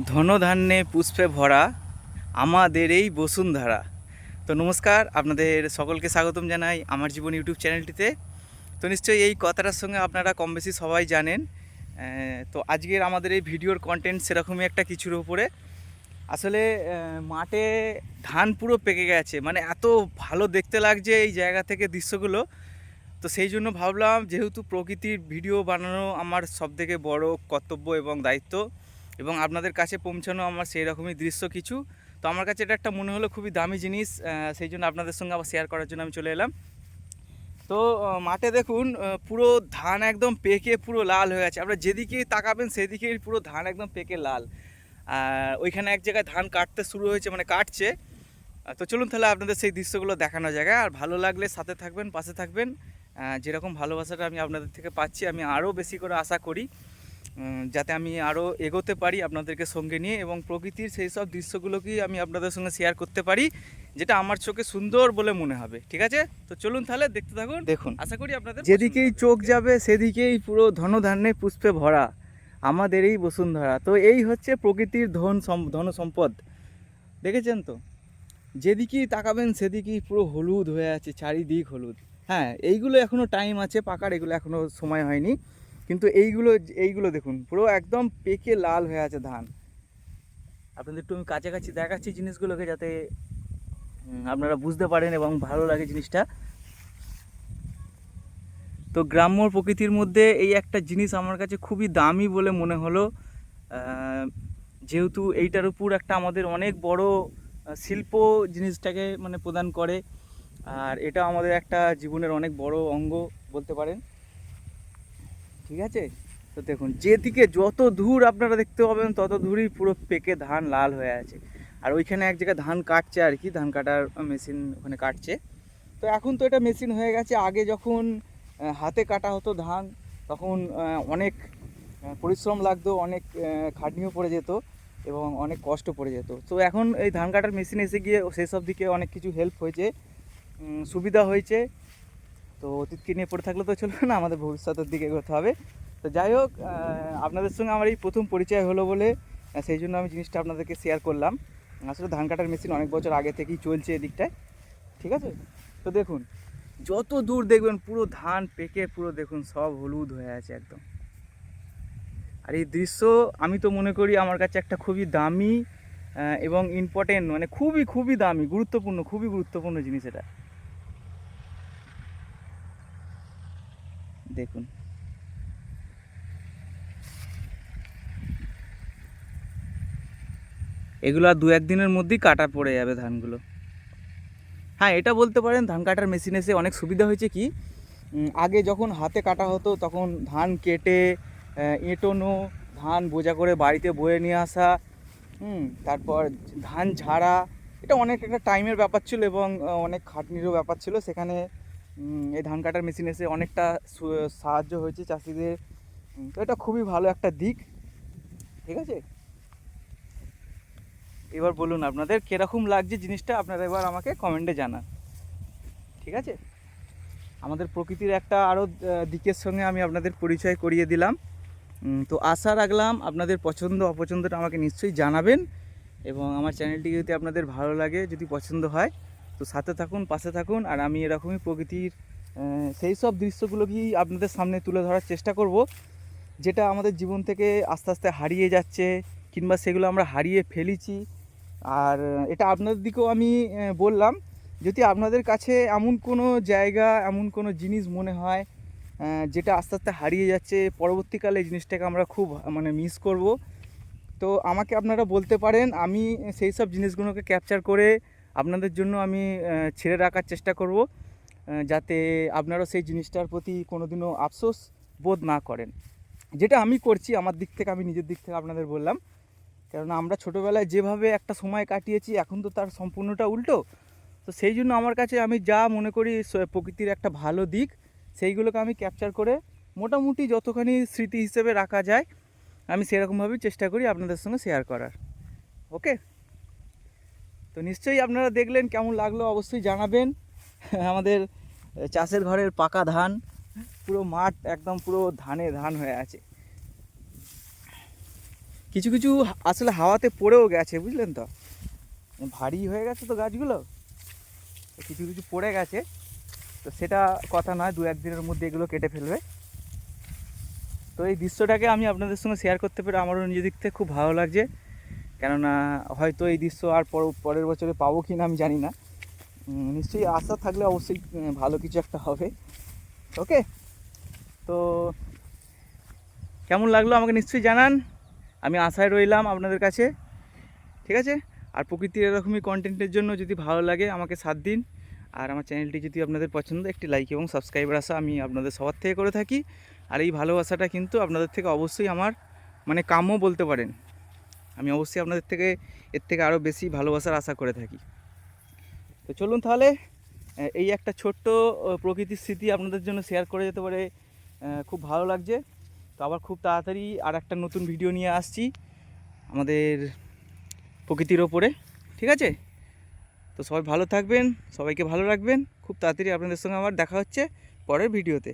ধনধান্যে পুষ্পে ভরা আমাদের এই বসুন্ধরা। তো নমস্কার, আপনাদের সকলকে স্বাগতম জানাই আমার জীবন ইউটিউব চ্যানেলটিতে। তো নিশ্চয়ই এই কথাটার সঙ্গে আপনারা কম বেশি সবাই জানেন। তো আজকের আমাদের এই ভিডিওর কন্টেন্ট সেরকমই একটা কিছুর উপরে। আসলে মাঠে ধান পুরো পেকে গেছে। মানে এত ভালো দেখতে লাগছে এই জায়গা থেকে দৃশ্যগুলো। তো সেই জন্য ভাবলাম, যেহেতু প্রকৃতির ভিডিও বানানো আমার সবথেকে বড় কর্তব্য এবং দায়িত্ব এবং আপনাদের কাছে পৌঁছানো আমার সেই রকমই দৃশ্য কিছু। তো আমার কাছে এটা একটা মনে হলো খুবই দামি জিনিস সেই জন্য আপনাদের সঙ্গে আবার শেয়ার করার জন্য আমি চলে এলাম। তো মাঠে দেখুন পুরো ধান একদম পেকে পুরো লাল হয়ে গেছে আপনারা যেদিকেই তাকাবেন, সেদিকেই পুরো ধান একদম পেকে লাল। আর ওইখানে এক জায়গায় ধান কাটতে শুরু হয়েছে মানে কাটছে। তো চলুন তাহলে আপনাদের সেই দৃশ্যগুলো দেখানো জায়গায় আর ভালো লাগলে সাথে থাকবেন, পাশে থাকবেন। যেরকম ভালোবাসাটা আমি আপনাদের থেকে পাচ্ছি, আমি আরও বেশি করে আশা করি। যাতে আমি আরও এগোতে পারি আপনাদেরকে সঙ্গে নিয়ে এবং প্রকৃতির সেই সব দৃশ্যগুলোকেই আমি আপনাদের সঙ্গে শেয়ার করতে পারি যেটা আমার চোখে সুন্দর বলে মনে হবে ঠিক আছে? তো চলুন তাহলে দেখতে থাকুন। দেখুন আশা করি আপনাদের যেদিকেই চোখ যাবে সেদিকেই পুরো ধনধান্যে পুষ্পে ভরা। আমাদের এই বসুন্ধরা। তো এই হচ্ছে প্রকৃতির ধন সম- ধন সম্পদ। দেখেছেন তো? যেদিকেই তাকাবেন সেদিকেই পুরো হলুদ হয়ে আছে চারিদিক হলুদ। হ্যাঁ এইগুলো এখনও টাইম আছে পাকার এগুলো এখনও সময় হয়নি। কিন্তু এইগুলো এইগুলো দেখুন, পুরো একদম পেকে লাল হয়ে আছে ধান। আপনাদের একটু আমি কাছাকাছি দেখাচ্ছি জিনিসগুলোকে যাতে আপনারা বুঝতে পারেন এবং ভালো লাগে জিনিসটা। তো গ্রাম্য প্রকৃতির মধ্যে এই একটা জিনিস আমার কাছে খুবই দামি বলে মনে হলো। যেহেতু এইটার উপর একটা আমাদের অনেক বড় শিল্প জিনিসটাকে মানে প্রদান করে, আর এটা আমাদের একটা জীবনের অনেক বড় অঙ্গ বলতে পারেন। ঠিক আছে? তো দেখুন, যেদিকে যত দূর আপনারা দেখতে পাবেন, তত দূরই পুরো পেকে ধান লাল হয়ে আছে। আর ওইখানে এক জায়গায় ধান কাটছে আর কি, ধান কাটার মেশিন ওখানে কাটছে। তো এখন তো এটা মেশিন হয়ে গেছে, আগে যখন হাতে কাটা হতো ধান, তখন অনেক পরিশ্রম লাগতো, অনেক খাটনিও পড়ে যেত এবং অনেক কষ্ট পড়ে যেত। তো এখন এই ধান কাটার মেশিন এসে গিয়ে সেসব দিকে অনেক কিছু হেল্প হয়েছে সুবিধা হয়েছে। তো অতীতকে নিয়ে পড়ে থাকলে তো চলবে না, আমাদের ভবিষ্যতের দিকে এগোতে হবে। তো যাই হোক আপনাদের সঙ্গে আমার এই প্রথম পরিচয় হলো বলে সেই জন্য আমি জিনিসটা আপনাদেরকে শেয়ার করলাম। আসলে ধান কাটার মেশিন অনেক বছর আগে থেকেই চলছে এদিকটায়। ঠিক আছে? তো দেখুন, যত দূর দেখবেন পুরো ধান পেকে পুরো দেখুন, সব হলুদ হয়ে আছে একদম। আর এই দৃশ্য আমি তো মনে করি আমার কাছে একটা খুবই দামি এবং ইম্পর্টেন্ট মানে খুবই খুবই দামি, গুরুত্বপূর্ণ, খুবই গুরুত্বপূর্ণ জিনিস এটা। দেখুন। এগুলো আর দু একদিনের মধ্যেই কাটা পড়ে যাবে ধানগুলো। হ্যাঁ এটা বলতে পারেন ধান কাটার মেশিন এসে অনেক সুবিধা হয়েছে কি? আগে যখন হাতে কাটা হতো তখন ধান কেটে এঁটোনো, ধান বোঝা করে বাড়িতে বয়ে নিয়ে আসা, হুম, তারপর ধান ঝাড়া, এটা অনেক একটা টাইমের ব্যাপার ছিল এবং অনেক খাটনিরও ব্যাপার ছিল। সেখানে এই ধান কাটার মেশিন এসে অনেকটা সাহায্য হয়েছে চাষিদের। তো এটা খুবই ভালো একটা দিক। ঠিক আছে? এবার বলুন আপনাদের কীরকম লাগছে জিনিসটা? আপনারা এবার আমাকে কমেন্টে জানান। ঠিক আছে? আমাদের প্রকৃতির একটা আরও দিকের সঙ্গে আমি আপনাদের পরিচয় করিয়ে দিলাম। তো আশা রাখলাম আপনাদের পছন্দ, অপছন্দটা আমাকে নিশ্চয়ই জানাবেন। এবং আমার চ্যানেলটি যদি আপনাদের ভালো লাগে, যদি পছন্দ হয় তো সাথে থাকুন, পাশে থাকুন, আর আমি এরকমই প্রকৃতির সেই সব দৃশ্যগুলোকেই আপনাদের সামনে তুলে ধরার চেষ্টা করব, যেটা আমাদের জীবন থেকে আস্তে আস্তে হারিয়ে যাচ্ছে, কিংবা সেগুলো আমরা হারিয়ে ফেলেছি। আর এটা আপনাদের দিকেও আমি বললাম, যদি আপনাদের কাছে এমন কোনো জায়গা, এমন কোনো জিনিস মনে হয় যেটা আস্তে আস্তে হারিয়ে যাচ্ছে, পরবর্তীকালে এই জিনিসটাকে আমরা খুব মানে মিস করব, তো আমাকে আপনারা বলতে পারেন, আমি সেই সব জিনিসগুলোকে ক্যাপচার করে আপনাদের জন্য আমি ছেড়ে রাখার চেষ্টা করব যাতে আপনারা সেই জিনিসটার প্রতি কোনোদিনও আফসোস বোধ না করেন। যেটা আমি করছি, আমার দিক থেকে আমি নিজের দিক থেকে আপনাদের বললাম। কেননা আমরা ছোটোবেলায় যেভাবে একটা সময় কাটিয়েছি, এখন তো তার সম্পূর্ণটা উল্টো। তো সেই জন্য আমার কাছে আমি যা মনে করি প্রকৃতির একটা ভালো দিক, সেইগুলোকে আমি ক্যাপচার করে মোটামুটি যতখানি স্মৃতি হিসেবে রাখা যায়, আমি সেরকমভাবেই চেষ্টা করি আপনাদের সঙ্গে শেয়ার করার। ওকে তো নিশ্চয়ই আপনারা দেখলেন কেমন লাগল, অবশ্যই জানাবেন। আমাদের চাষের ঘরের পাকা ধান, পুরো মাঠ একদম পুরো ধানে ধান হয়ে আছে। কিছু কিছু আসলে হাওয়াতে পড়েও গেছে, বুঝলেন তো? ভারী হয়ে গেছে তো গাছগুলো। কিছু কিছু পড়ে গেছে। তো সেটা কথা নয়, দু একদিনের মধ্যে এগুলো কেটে ফেলবে। তো এই দৃশ্যটাকে আমি আপনাদের সঙ্গে শেয়ার করতে পেরে আমারও নিজের দিক থেকে খুব ভালো লাগছে। কেননা হয়তো এই দৃশ্য আর পর- পরের বছরে পাবো কি না আমি জানি না। নিশ্চয়ই আশা থাকলে অবশ্যই ভালো কিছু একটা হবে। ওকে? তো কেমন লাগল আমাকে নিশ্চয়ই জানান। আমি আশায় রইলাম আপনাদের কাছে। ঠিক আছে? আর প্রকৃতির এরকমই কন্টেন্টের জন্য যদি ভালো লাগে আমাকে সাত দিন। আর আমার চ্যানেলটি যদি আপনাদের পছন্দ, একটি লাইক এবং সাবস্ক্রাইবার আসা আমি আপনাদের সবার থেকে করে থাকি। আর এই ভালোবাসাটা কিন্তু আপনাদের থেকে অবশ্যই আমার মানে কাম্য বলতে পারেন। আমি অবশ্যই আপনাদের থেকে এর থেকে আরও বেশি ভালোবাসার আশা করে থাকি। তো চলুন তাহলে এই একটা ছোট্ট প্রকৃতির স্মৃতি আপনাদের জন্য শেয়ার করে যেতে পারে। খুব ভালো লাগছে। তো আবার খুব তাড়াতাড়ি আর একটা নতুন ভিডিও নিয়ে আসছি আমাদের প্রকৃতির ওপরে। ঠিক আছে? তো সবাই ভালো থাকবেন, সবাইকে ভালো রাখবেন। খুব তাড়াতাড়ি আপনাদের সঙ্গে আমার দেখা হচ্ছে পরের ভিডিওতে